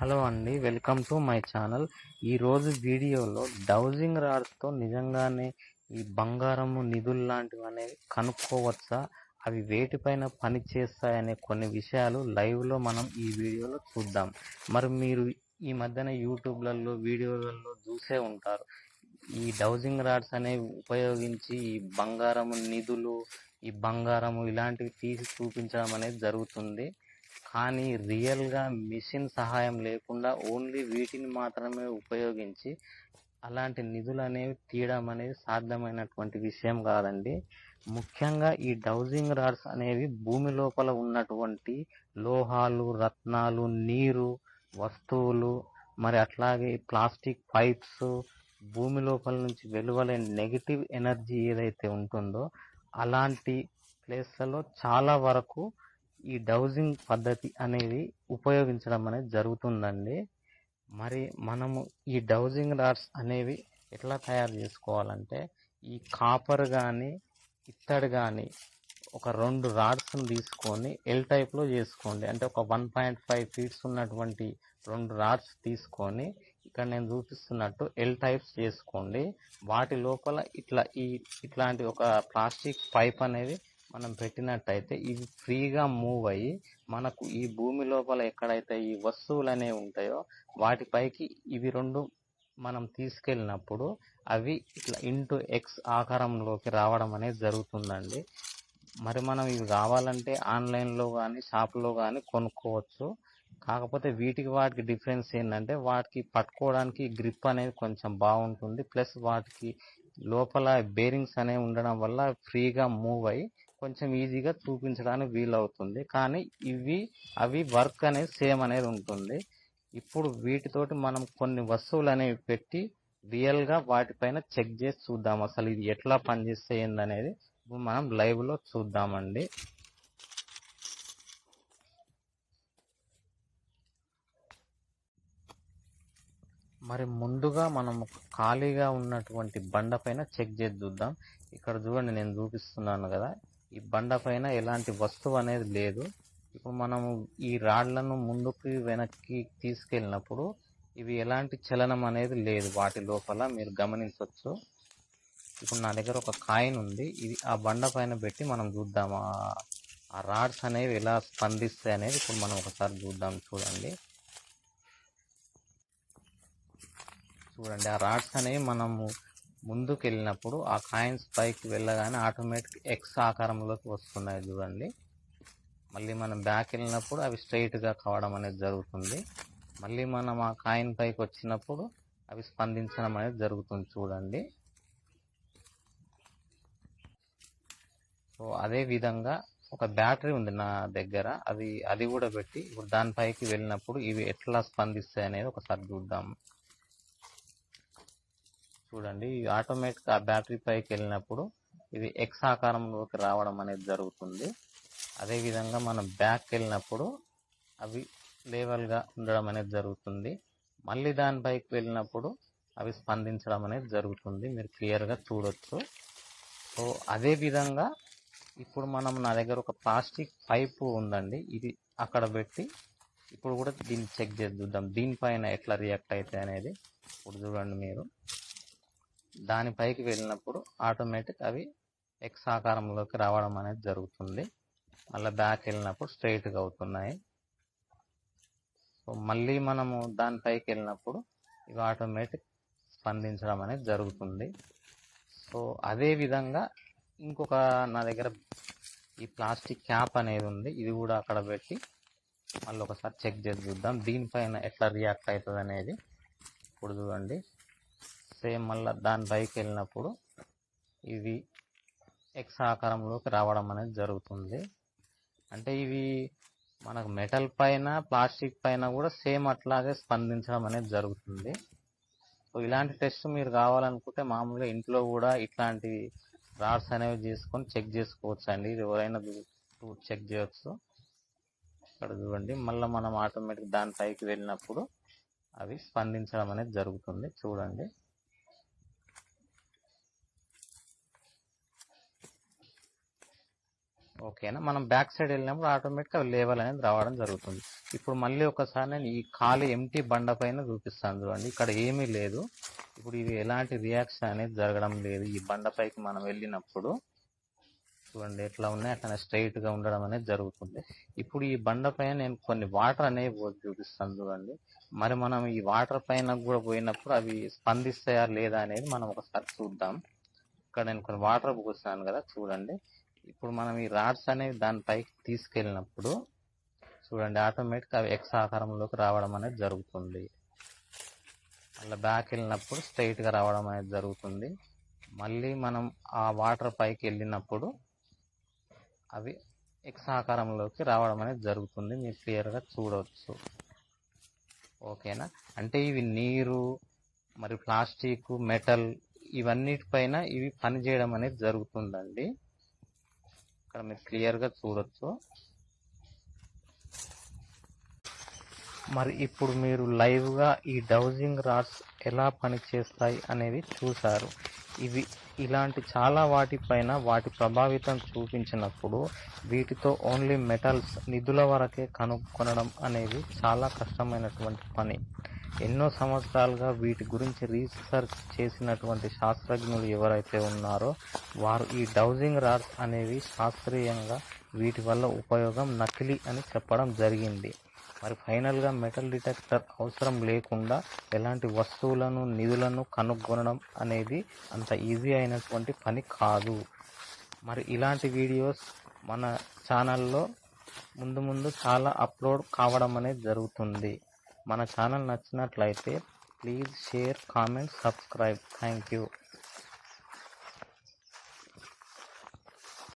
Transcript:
Hello అండి welcome to my channel. ఈరోజు వీడియోలో డౌజింగ్ రాడ్స్తో నిజంగానే ఈ బంగారము నిధులు లాంటివి అనేవి కనుక్కోవచ్చా? అవి వేటిపైన పని చేస్తాయనే కొన్ని విషయాలు లైవ్లో మనం ఈ వీడియోలో చూద్దాం. మరి మీరు ఈ మధ్యన యూట్యూబ్లలో వీడియోలలో చూసే ఉంటారు. ఈ డౌజింగ్ రాడ్స్ అనేవి ఉపయోగించి ఈ బంగారము నిధులు ఈ బంగారము ఇలాంటివి తీసి చూపించడం అనేది జరుగుతుంది. కానీ రియల్గా మిషన్ సహాయం లేకుండా ఓన్లీ వీటిని మాత్రమే ఉపయోగించి అలాంటి నిధులు అనేవి తీయడం అనేది సాధ్యమైనటువంటి విషయం కాదండి. ముఖ్యంగా ఈ డౌజింగ్ రాడ్స్ అనేవి భూమి లోపల ఉన్నటువంటి లోహాలు రత్నాలు నీరు వస్తువులు మరి అట్లాగే ప్లాస్టిక్ పైప్స్ భూమి లోపల నుంచి వెలువలే నెగిటివ్ ఎనర్జీ ఏదైతే ఉంటుందో అలాంటి ప్లేస్లలో చాలా వరకు ఈ డౌజింగ్ పద్ధతి అనేది ఉపయోగించడం అనేది జరుగుతుందండి. మరి మనము ఈ డౌజింగ్ రాడ్స్ అనేవి ఎట్లా తయారు చేసుకోవాలంటే ఈ కాపర్ కానీ ఇత్తడి కానీ ఒక రెండు రాడ్స్ని తీసుకొని ఎల్ టైప్లో చేసుకోండి. అంటే ఒక వన్ పాయింట్ ఫైవ్ ఫీట్స్ ఉన్నటువంటి రెండు రాడ్స్ తీసుకొని ఇక్కడ నేను చూపిస్తున్నట్టు ఎల్ టైప్స్ చేసుకోండి. వాటి లోపల ఇట్లా ఈ ఇట్లాంటి ఒక ప్లాస్టిక్ పైప్ అనేది మనం పెట్టినట్టయితే ఇవి ఫ్రీగా మూవ్ అయ్యి మనకు ఈ భూమి లోపల ఎక్కడైతే ఈ వస్తువులు అనేవి ఉంటాయో వాటిపైకి ఇవి రెండు మనం తీసుకెళ్ళినప్పుడు అవి ఇట్లా ఇంటూ ఎక్స్ ఆకారంలోకి రావడం అనేది జరుగుతుందండి. మరి మనం ఇవి కావాలంటే ఆన్లైన్లో కానీ షాప్లో కానీ కొనుక్కోవచ్చు. కాకపోతే వీటికి వాటికి డిఫరెన్స్ ఏంటంటే వాటికి పట్టుకోవడానికి గ్రిప్ అనేది కొంచెం బాగుంటుంది. ప్లస్ వాటికి లోపల బేరింగ్స్ అనేవి ఉండడం వల్ల ఫ్రీగా మూవ్ అయ్యి కొంచెం ఈజీగా చూపించడానికి వీలవుతుంది. కానీ ఇవి అవి వర్క్ అనేది సేమ్ అనేది ఉంటుంది. ఇప్పుడు వీటితోటి మనం కొన్ని వస్తువులు అనేవి పెట్టి రియల్గా వాటిపైన చెక్ చేసి చూద్దాం. అసలు ఇది ఎట్లా పనిచేస్తే ఏందనేది ఇప్పుడు మనం లైవ్లో చూద్దామండి. మరి ముందుగా మనం ఖాళీగా ఉన్నటువంటి బండ పైన చెక్ చేసి చూద్దాం. ఇక్కడ చూడండి నేను చూపిస్తున్నాను కదా. ఈ బండ పైన ఎలాంటి వస్తువు అనేది లేదు. ఇప్పుడు మనము ఈ రాళ్ళను ముందుకి వెనక్కి తీసుకెళ్ళినప్పుడు ఇవి ఎలాంటి చలనం అనేది లేదు. వాటి లోపల మీరు గమనించవచ్చు ఇప్పుడు నా దగ్గర ఒక కాయిన్ ఉంది. ఇది ఆ బండ పైన పెట్టి మనం చూద్దాం. ఆ రాడ్స్ అనేవి ఎలా స్పందిస్తాయి అనేది ఇప్పుడు మనం ఒకసారి చూద్దాం. చూడండి. చూడండి ఆ రాడ్స్ అనేవి మనము ముందుకు వెళ్ళినప్పుడు ఆ కాయిన్స్ పైకి వెళ్ళగానే ఆటోమేటిక్ ఎక్స్ ఆకారంలోకి వస్తున్నాయి చూడండి. మళ్ళీ మనం బ్యాక్ వెళ్ళినప్పుడు అవి స్ట్రైట్గా కావడం అనేది జరుగుతుంది. మళ్ళీ మనం ఆ కాయిన్ పైకి వచ్చినప్పుడు అవి స్పందించడం అనేది జరుగుతుంది చూడండి. సో అదే విధంగా ఒక బ్యాటరీ ఉంది నా దగ్గర. అది అది కూడా పెట్టి ఇప్పుడు దానిపైకి వెళ్ళినప్పుడు ఇవి ఎట్లా స్పందిస్తాయి అనేది ఒకసారి చూద్దాం. చూడండి ఆటోమేటిక్ ఆ బ్యాటరీ పైకి వెళ్ళినప్పుడు ఇది ఎక్స్ ఆకారంలోకి రావడం అనేది జరుగుతుంది. అదేవిధంగా మనం బ్యాక్ వెళ్ళినప్పుడు అవి లేవల్గా ఉండడం అనేది జరుగుతుంది. మళ్ళీ దాని పైకి వెళ్ళినప్పుడు అవి స్పందించడం అనేది జరుగుతుంది. మీరు క్లియర్గా చూడొచ్చు. సో అదే విధంగా ఇప్పుడు మనం నా దగ్గర ఒక ప్లాస్టిక్ పైపు ఉందండి. ఇది అక్కడ పెట్టి ఇప్పుడు కూడా దీన్ని చెక్ చేసి చూద్దాం. దీనిపైన ఎట్లా రియాక్ట్ అవుతాయి అనేది ఇప్పుడు చూడండి మీరు. దానిపైకి వెళ్ళినప్పుడు ఆటోమేటిక్ అవి ఎక్స్ ఆకారంలోకి రావడం అనేది జరుగుతుంది. మళ్ళీ బ్యాక్ వెళ్ళినప్పుడు స్ట్రైట్గా అవుతున్నాయి. సో మళ్ళీ మనము దానిపైకి వెళ్ళినప్పుడు ఇవి ఆటోమేటిక్ స్పందించడం అనేది జరుగుతుంది. సో అదే విధంగా ఇంకొక నా దగ్గర ఈ ప్లాస్టిక్ క్యాప్ అనేది ఉంది. ఇది కూడా అక్కడ పెట్టి మళ్ళీ ఒకసారి చెక్ చేసి చూద్దాం. దీనిపైన ఎట్లా రియాక్ట్ అవుతుంది అనేది ఇప్పుడు చూడండి. సేమ్ మళ్ళీ దాని పైకి వెళ్ళినప్పుడు ఇవి ఎక్స్ ఆకారంలోకి రావడం అనేది జరుగుతుంది. అంటే ఇవి మనకు మెటల్ పైన ప్లాస్టిక్ పైన కూడా సేమ్ అట్లాగే స్పందించడం అనేది జరుగుతుంది. సో ఇలాంటి టెస్ట్ మీరు కావాలనుకుంటే మామూలుగా ఇంట్లో కూడా ఇట్లాంటి రాడ్స్ అనేవి చేసుకొని చెక్ చేసుకోవచ్చు అండి ఇది ఎవరైనా చెక్ చేయవచ్చు ఇక్కడ చూడండి మళ్ళీ మనం ఆటోమేటిక్ దాని పైకి వెళ్ళినప్పుడు అవి స్పందించడం అనేది జరుగుతుంది. చూడండి. ఓకేనా? మనం బ్యాక్ సైడ్ వెళ్ళినప్పుడు ఆటోమేటిక్గా లేవల్ అనేది రావడం జరుగుతుంది. ఇప్పుడు మళ్ళీ ఒకసారి నేను ఈ ఖాళీ ఎంటీ బండ పైన చూపిస్తాను చూడండి. ఇక్కడ ఏమీ లేదు. ఇప్పుడు ఇది ఎలాంటి రియాక్షన్ అనేది జరగడం లేదు. ఈ బండపైకి మనం వెళ్ళినప్పుడు చూడండి ఎట్లా ఉన్నాయి. అట్లా స్ట్రైట్గా ఉండడం అనేది జరుగుతుంది. ఇప్పుడు ఈ బండ పైన నేను కొన్ని వాటర్ అనేవి పోసి చూపిస్తాను చూడండి. మరి మనం ఈ వాటర్ పైన కూడా పోయినప్పుడు అవి స్పందిస్తాయా లేదా అనేది మనం ఒకసారి చూద్దాం. ఇక్కడ నేను కొన్ని వాటర్ పోస్తాను కదా చూడండి. ఇప్పుడు మనం ఈ రాడ్స్ అనేవి దానిపైకి తీసుకెళ్ళినప్పుడు చూడండి ఆటోమేటిక్గా అవి ఎక్స్ ఆకారంలోకి రావడం అనేది జరుగుతుంది. అలా బ్యాక్ వెళ్ళినప్పుడు స్ట్రైట్గా రావడం అనేది జరుగుతుంది. మళ్ళీ మనం ఆ వాటర్ పైకి వెళ్ళినప్పుడు అవి ఎక్స్ ఆకారంలోకి రావడం అనేది జరుగుతుంది. మీరు క్లియర్గా చూడవచ్చు ఓకేనా? అంటే ఇవి నీరు మరి ప్లాస్టిక్ మెటల్ ఇవన్నిటిపైన ఇవి పనిచేయడం అనేది జరుగుతుందండి. ఇక్కడ మీరు క్లియర్గా చూడొచ్చు. మరి ఇప్పుడు మీరు లైవ్గా ఈ డౌజింగ్ రాడ్స్ ఎలా పనిచేస్తాయి అనేది చూశారు. ఇవి ఇలాంటి చాలా వాటిపైన వాటి ప్రభావితం చూపించినప్పుడు వీటితో ఓన్లీ మెటల్స్ నిధుల వరకే కనుక్కొనడం అనేది చాలా కష్టమైనటువంటి పని. ఎన్నో సంవత్సరాలుగా వీటి గురించి రీసెర్చ్ చేసినటువంటి శాస్త్రజ్ఞులు ఎవరైతే ఉన్నారో వారు ఈ డౌజింగ్ రాడ్స్ అనేవి శాస్త్రీయంగా వీటి వల్ల ఉపయోగం నకిలీ అని చెప్పడం జరిగింది. మరి ఫైనల్గా మెటల్ డిటెక్టర్ అవసరం లేకుండా ఎలాంటి వస్తువులను నిధులను కనుగొనడం అనేది అంత ఈజీ అయినటువంటి పని కాదు. మరి ఇలాంటి వీడియోస్ మన ఛానల్లో ముందు ముందు చాలా అప్లోడ్ కావడం అనేది జరుగుతుంది. మన ఛానల్ నచ్చినట్లయితే please share comment subscribe. Thank you.